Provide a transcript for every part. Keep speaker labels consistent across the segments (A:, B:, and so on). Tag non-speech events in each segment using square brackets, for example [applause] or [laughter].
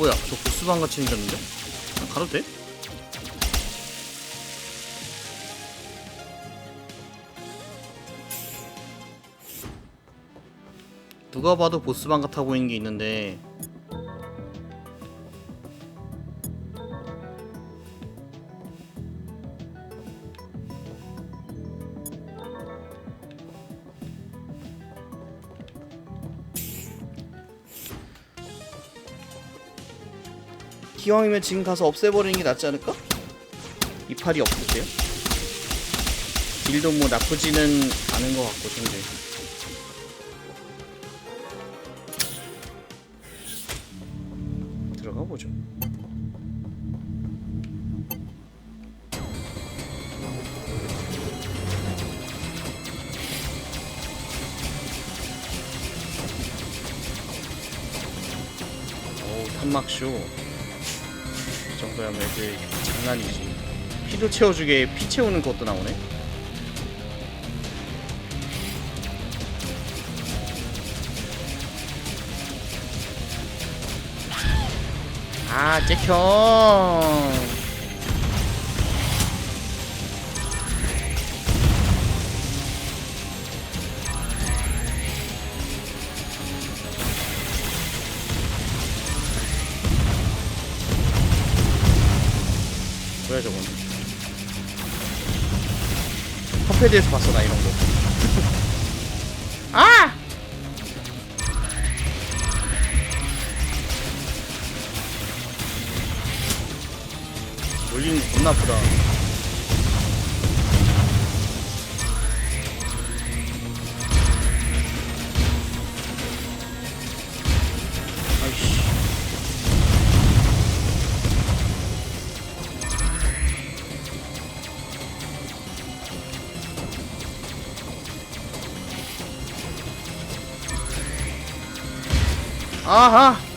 A: 뭐야 저 보스방 같이 생겼는데? 가도 돼? 누가 봐도 보스방 같아 보이는 게 있는데 기왕이면 지금 가서 없애버리는 게 낫지 않을까? 이팔이 없으세요? 딜도 뭐 나쁘지는 않은 것 같고 근데 들어가 보죠. 탄막쇼 이 정도야면 애들 장난이지. 피도 채워주게 피 채우는 것도 나오네. 아 잭형 뭐야 저건 컵패드에서 봤어 나 이런 거. 아! 몰리는 거 겁나 아프다 아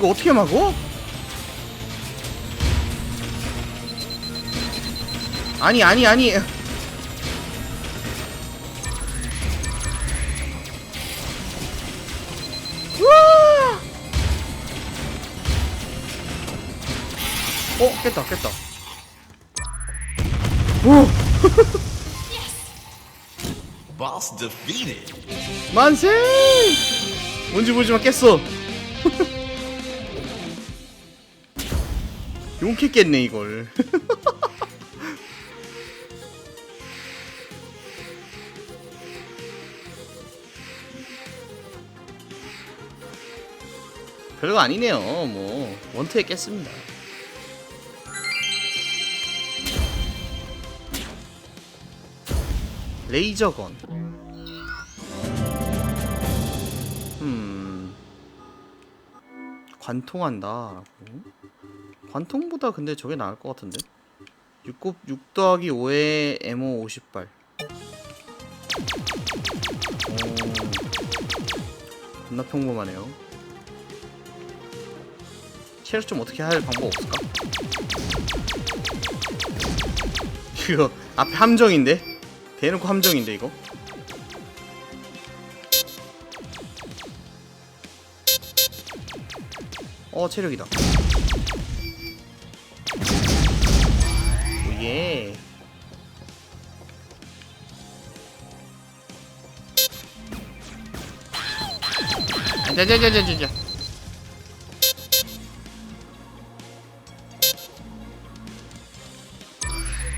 A: 이거 어떻게 막어? 아니 아니 아니 우와! 어 깼다 깼다 오. 만세! 뭔지 모르지만 깼어. 용케 깼네 이걸. [laughs] 별거 아니네요. 뭐 원투에 깼습니다. 레이저건. 음 관통한다 관통보다 근데 저게 나을 것 같은데 6곱 6 더하기 5에 M5 50발 오 겁나 평범하네요 체력 좀 어떻게 할 방법 없을까? 이거 앞에 함정인데? 대놓고 함정인데 이거? 어 체력이다 자자자자자자.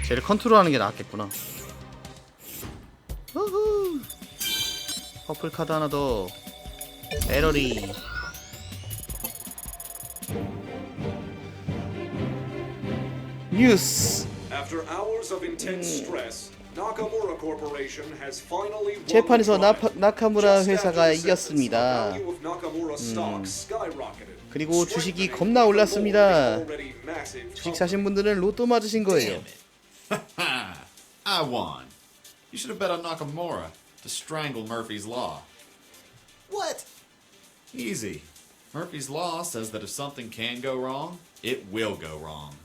A: 쟤를 컨트롤하는 게 낫겠구나. 우후. 퍼플 카드 하나 더. 에러리. 뉴스.
B: After hours of intense 음. stress, Nakamura Corporation has finally won
A: 재판에서
B: the trial.
A: 나파, 나카무라
B: Just
A: 회사가
B: after the sentence,
A: 이겼습니다.
B: the value of Nakamura stock skyrocketed,
A: 그리고 주식이
B: strengthening
A: 겁나
B: the
A: 올랐습니다.
B: already massive
A: 주식
B: company.
A: 사신 분들은 로또 맞으신 거예요. [laughs]
C: Ha! I won. You should have bet on Nakamura to strangle Murphy's Law. What? Easy. Murphy's Law says that if something can go wrong, it will go wrong.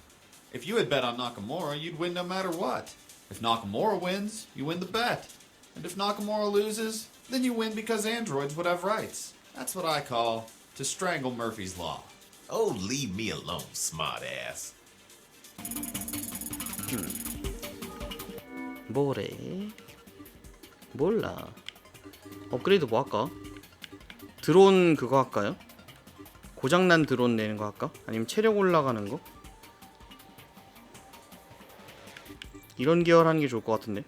C: If you had bet on Nakamura, you'd win no matter what. If Nakamura wins, you win the bet. And if Nakamura loses, then you win because androids would have rights. That's what I call to strangle Murphy's Law.
D: Oh, leave me alone, smartass.
A: 뭐래? 몰라. 업그레이드 뭐 할까? 드론 그거 할까요? 고장난 드론 내는 거 할까? 아니면 체력 올라가는 거? 이런 계열 하는 게 좋을 것 같은데.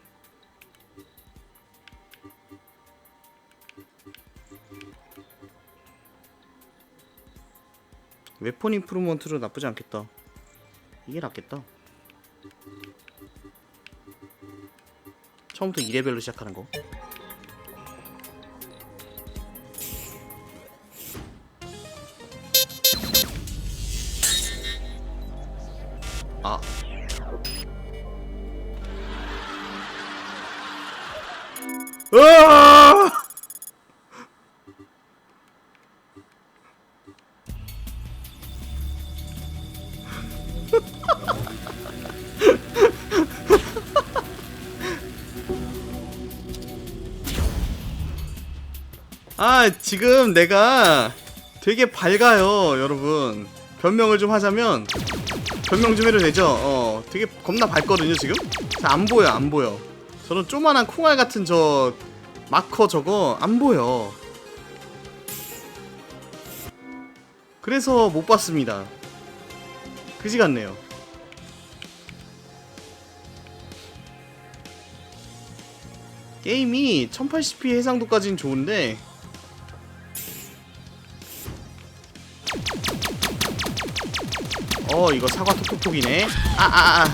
A: 웨폰 인프루먼트로 나쁘지 않겠다. 이게 낫겠다. 처음부터 2레벨로 시작하는 거. 아 지금 내가 되게 밝아요 여러분. 변명을 좀 하자면 변명 좀 해도 되죠? 어 되게 겁나 밝거든요 지금? 자, 안 보여 안 보여. 저는 조만한 콩알 같은 저 마커 저거 안 보여. 그래서 못 봤습니다. 그지 같네요. 게임이 1080p 해상도까지는 좋은데 어 이거 사과 톡톡톡이네. 아아아. 아, 아.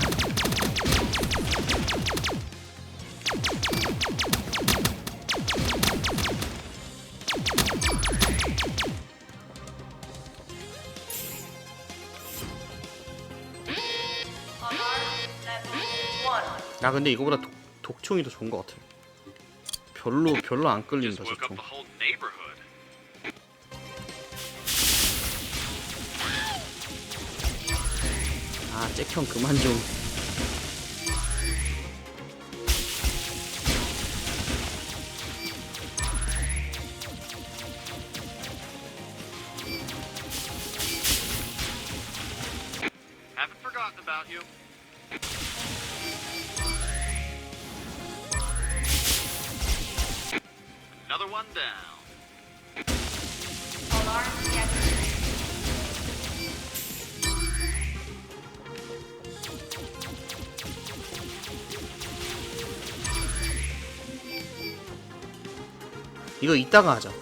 A: 야 근데 이거보다 독, 독총이 더 좋은 것 같아. 별로 별로 안 끌린다 저총 아 잭형 그만 좀 이거 이따가 하자.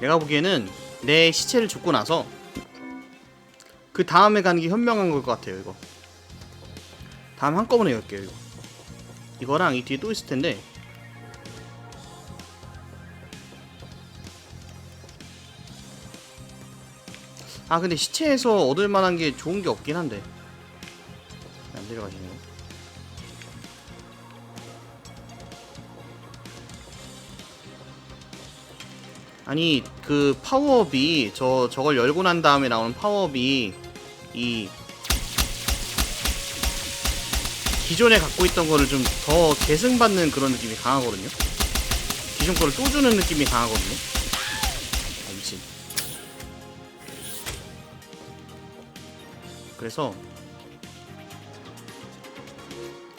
A: 내가 보기에는 내 시체를 죽고 나서 그 다음에 가는 게 현명한 걸 것 같아요. 이거. 다음 한꺼번에 열게요. 이거. 이거랑 이 뒤에 또 있을 텐데. 아 근데 시체에서 얻을 만한 게 좋은 게 없긴 한데. 안 데려가시네요. 아니 그 파워업이 저 저걸 열고 난 다음에 나오는 파워업이 이 기존에 갖고 있던 거를 좀 더 계승받는 그런 느낌이 강하거든요. 기존 거를 또 주는 느낌이 강하거든요. 아 미친. 그래서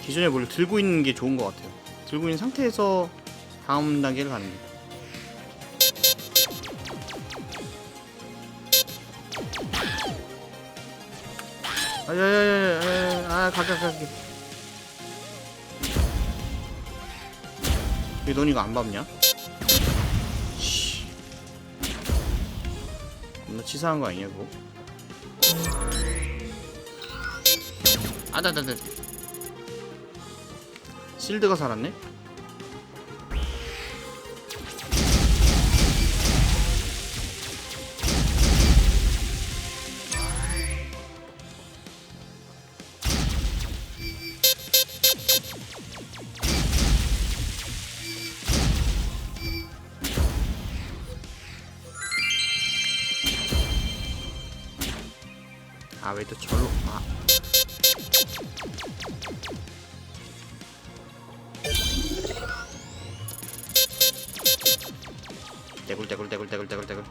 A: 기존에 뭘 들고 있는 게 좋은 것 같아요. 들고 있는 상태에서 다음 단계를 가는 게. 아야야야야 아 가게 가게 왜넌 이거 안 밟냐? 씨. 겁나 치사한 거 아니냐 그거? 아다다다 실드가 살았네 아 왜 또 절로? 아. 떼굴 떼굴 떼굴 떼굴 떼굴 떼굴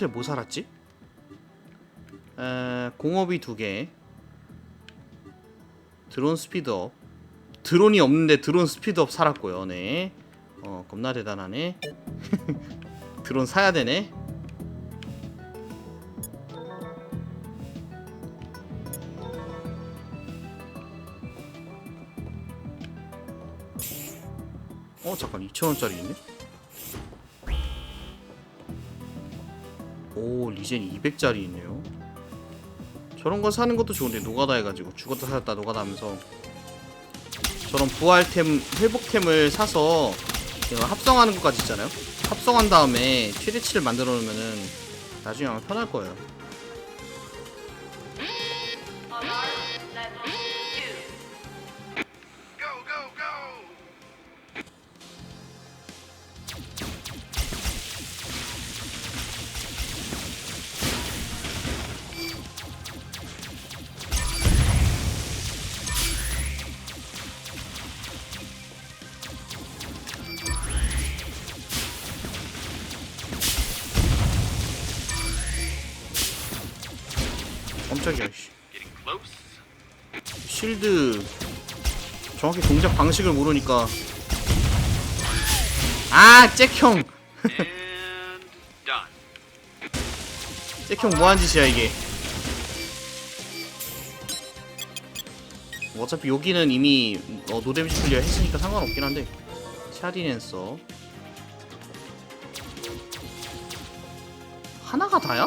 A: 스킬 뭐 살았지? 에, 공업이 두 개. 드론 스피드업. 드론이 없는데 드론 스피드업 살았고요. 네. 어, 겁나 대단하네. [laughs] 드론 사야 되네. 어, 잠깐 2,000원짜리 있네. 오 리젠 200짜리 있네요. 저런 거 사는 것도 좋은데 노가다 해가지고 죽었다 살았다 노가다 하면서 저런 부활템 회복템을 사서 합성하는 것까지 있잖아요. 합성한 다음에 최대치를 만들어 놓으면은 나중에 아마 편할 거예요 깜짝이야 씨. 실드. 정확히 동작 방식을 모르니까. 아 잭형. 잭형 뭐한 짓이야 이게? 어차피 여기는 이미 어, 노데미지 클리어 했으니까 상관없긴 한데. 샤디넨서. 하나가 다야?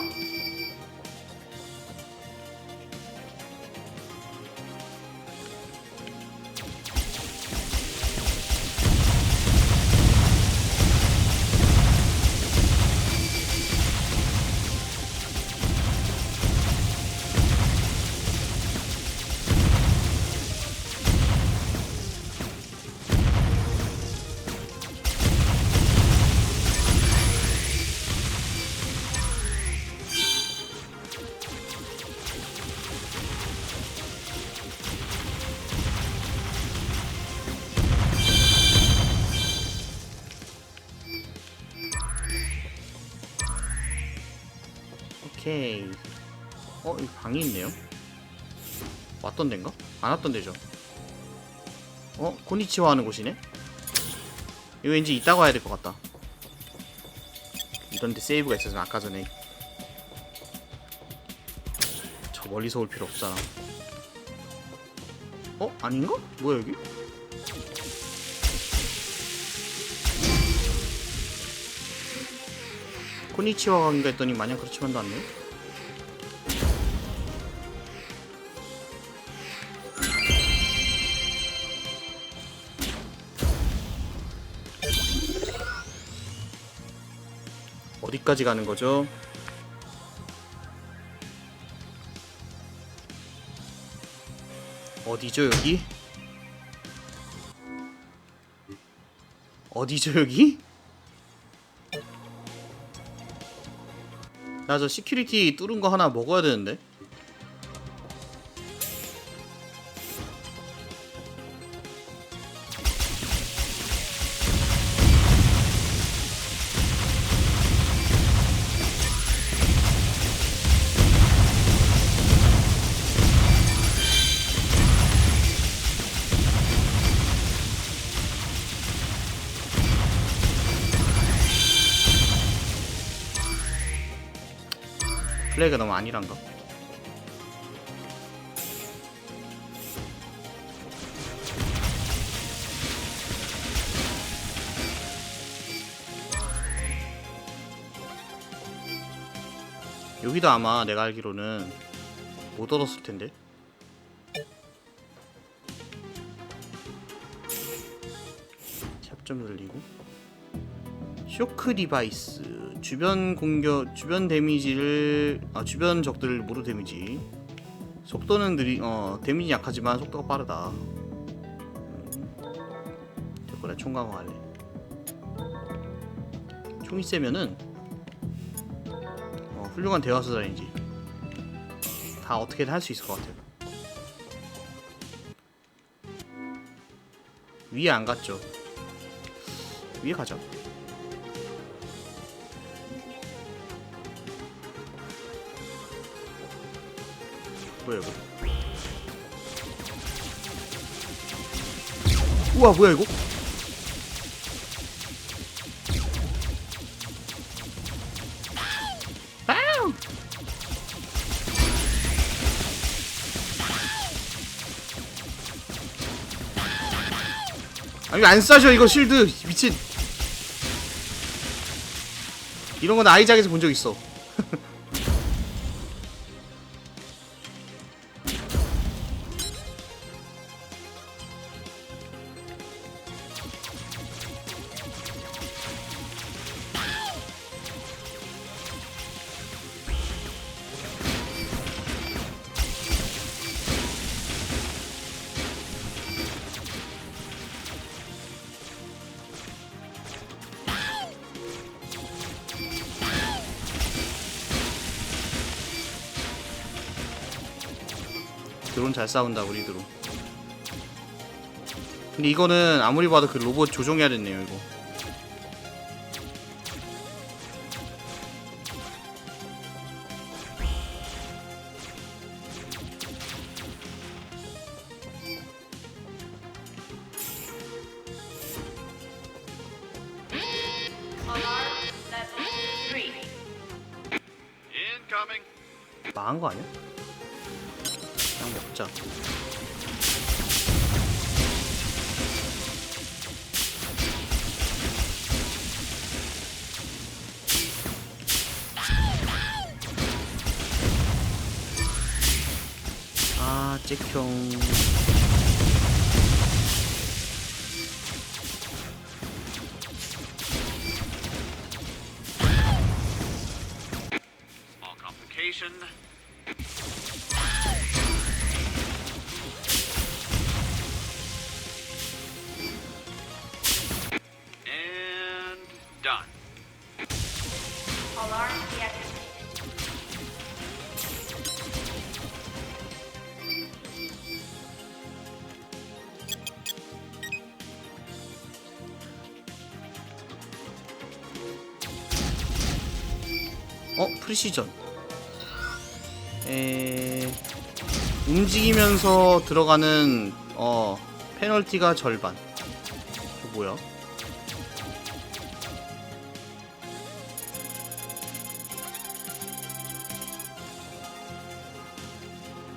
A: 오케이 어 여기 방이 있네요 왔던 데인가? 안 왔던 데죠 어? 코니치와 하는 곳이네 이거 왠지 이따가 와야 될 것 같다 이런데 세이브가 있어서 아까 전에 저 멀리서 올 필요 없잖아 어? 아닌가? 뭐야 여기? 코니치와 관계가 했더니 마냥 그렇지만도 않네 어디까지 가는 거죠? 어디죠 여기? 어디죠 여기? 나 저 시큐리티 뚫은 거 하나 먹어야 되는데 플레이가 너무 아니란가? 여기도 아마 내가 알기로는 못 얻었을 텐데. 샵 좀 늘리고. 쇼크 디바이스. 주변 공격 주변 데미지를 아 주변 적들을 무료 데미지. 속도는 느리 어 데미지 약하지만 속도가 빠르다. 음. 됐거래 총 강화 할래. 총이 세면은 어, 훌륭한 대화수단이지. 다 어떻게든 할 수 있을 것 같아요. 위에 안 갔죠. 위에 가자 뭐야 이거? 우와 뭐야 이거! 아니 안 쏴줘 이거 실드. 미친. 이런 건 아이작에서 본 적 있어 드론 잘 싸운다 우리 드론. 근데 이거는 아무리 봐도 그 로봇 조종해야 됐네요 이거 아잭 프리시전. 에 움직이면서 들어가는 어 페널티가 절반. 저 뭐야?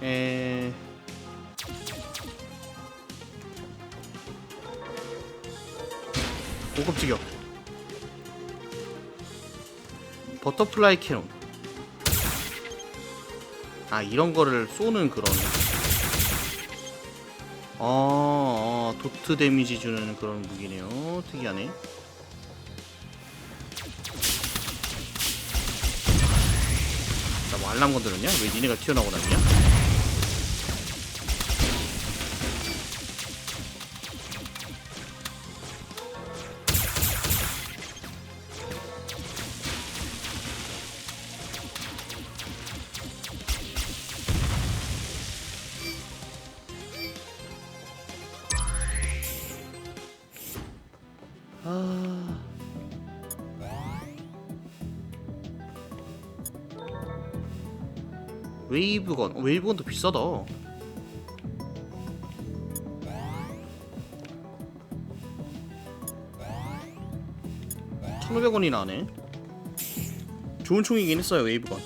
A: 에 고급 직역. 버터플라이 캐논 아 이런 거를 쏘는 그런 어, 어 도트 데미지 주는 그런 무기네요 특이하네 나뭐 알람 건드렸냐? 왜 니네가 튀어나오고 다니냐? 웨이브건. 어, 웨이브건도 비싸다. 천오백 원이나 하네. 좋은 총이긴 했어요 웨이브건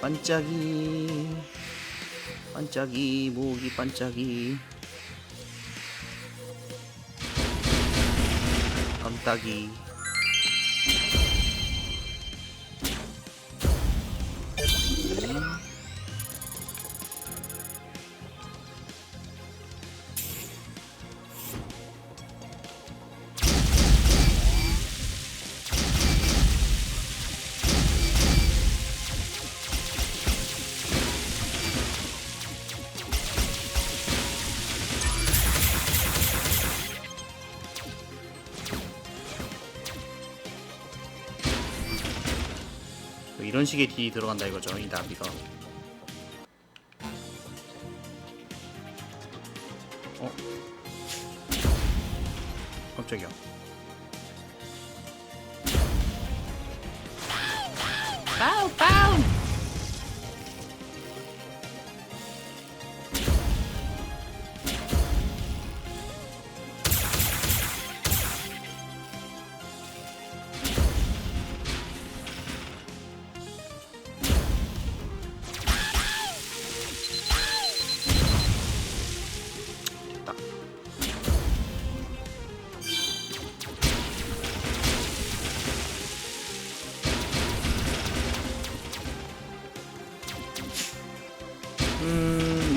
A: 반짝이 반짝이 모기 반짝이. 깜짝이 이런 식의 딜이 들어간다 이거죠 이 나비가. 어? 깜짝이야. 됐다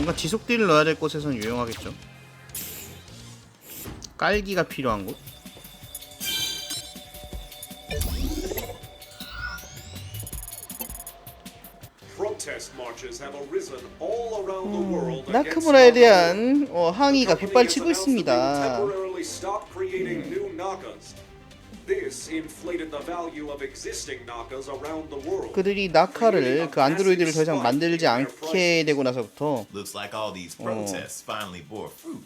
A: 뭔가 지속딜을 넣어야 될 곳에선 유용하겠죠 깔기가 필요한 곳 나카무라에
B: Naka.
A: 대한 어, 항의가 빗발치고 있습니다
B: temporarily This inflated the value of existing Nakas around the world.
A: 그들이 나카를 그 안드로이드를 더 이상 만들지 않게 되고 나서부터
D: Looks like all these protests finally bore fruit.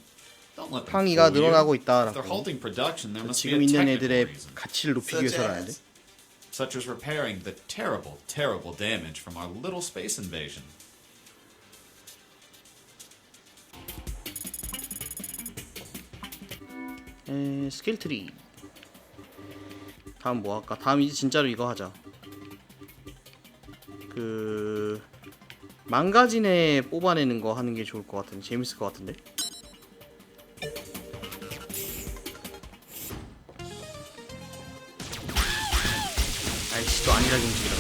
C: Don't let them
A: 항의가
C: fool you.
A: 늘어나고
C: If they're
A: 있다라고
C: halting production, there must be
A: 지금
C: a
A: 있는
C: technical
A: 애들의
C: reason,
A: 가치를 높이기
D: Such
A: 위해서라는데
D: as
C: such as repairing the terrible, terrible damage from our little space invasion.
A: 에, 스킬 트리 다음 뭐 할까? 다음 이제 진짜로 이거 하자. 그 망가진에 뽑아내는 거 하는 게 좋을 것 같은데 재밌을 것 같은데? 아이씨 또 안일하게 움직이라.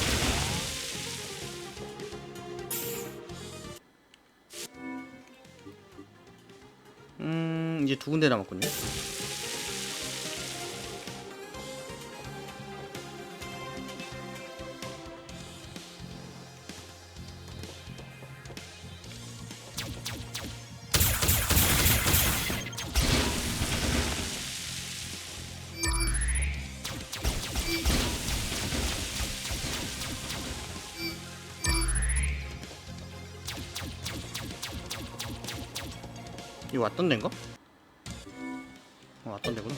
A: 음 이제 두 군데 남았군요 이거 왔던 데인가? 어, 왔던 데구나.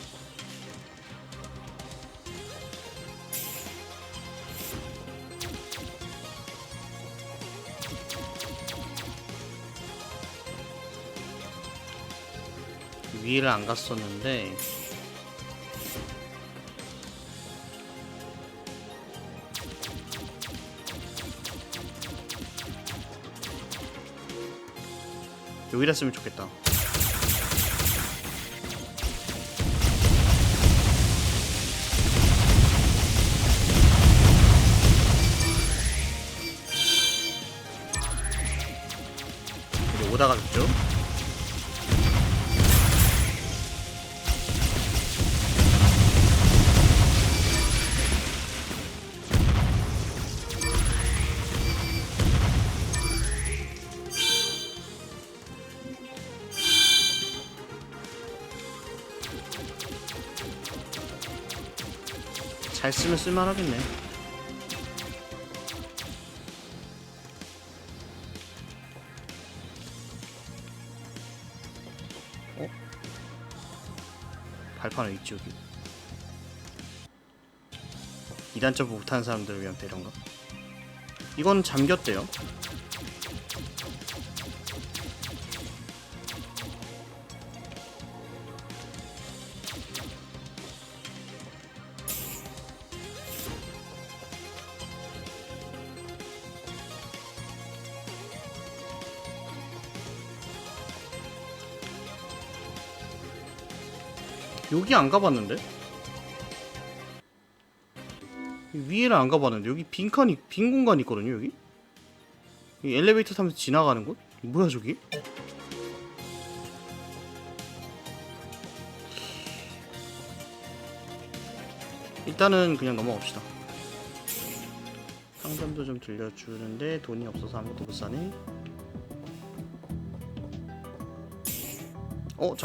A: 위를 안 갔었는데 여기다 쓰면 좋겠다. 오다가 겠죠 잘 쓰면 쓸만하겠네. 발판을 있지 여기. 이단 점프 못하는 사람들을 위한 배려인가? 이건 잠겼대요. 여기 안 가봤는데? 위에는 안 가봤는데 여기 빈 칸이 빈 공간 있거든요 여기? 이 엘리베이터 타면서 지나가는 곳? 뭐야 저기? 일단은 그냥 넘어갑시다. 상담도 좀 들려주는데 돈이 없어서 아무것도 못 사네.